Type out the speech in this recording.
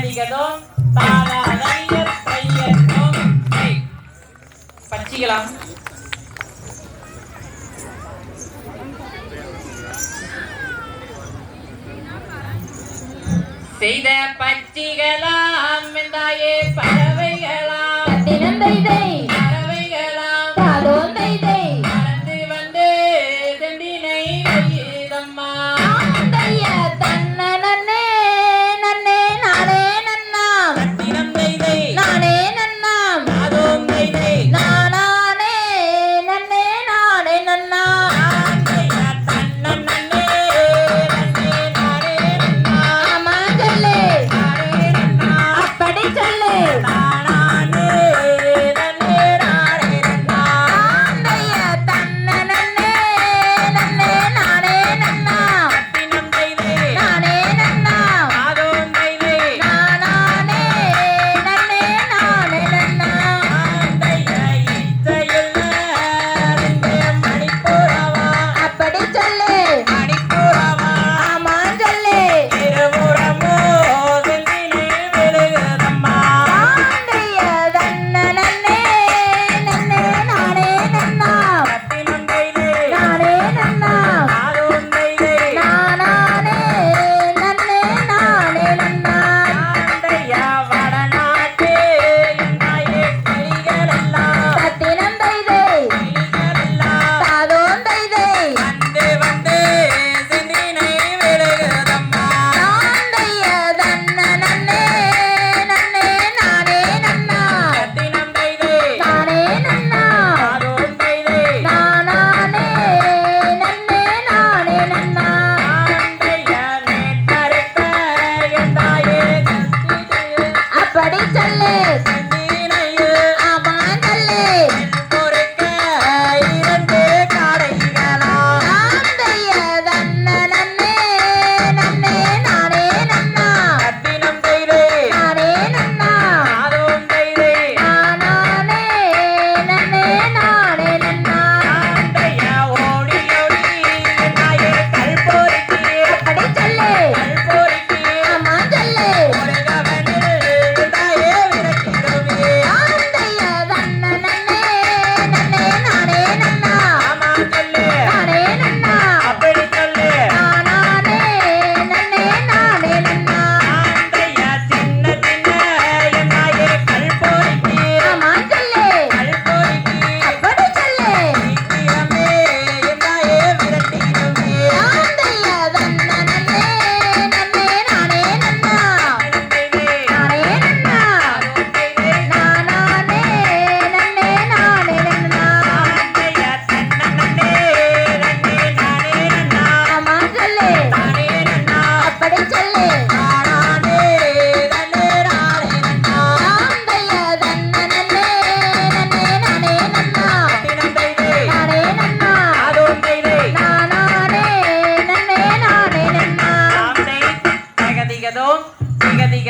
பட்டடிக்கதும் பச்சிக்கலாம். செய்த பச்சிகளாம் பறவைகளாம். பறவைகளாம். நன்னே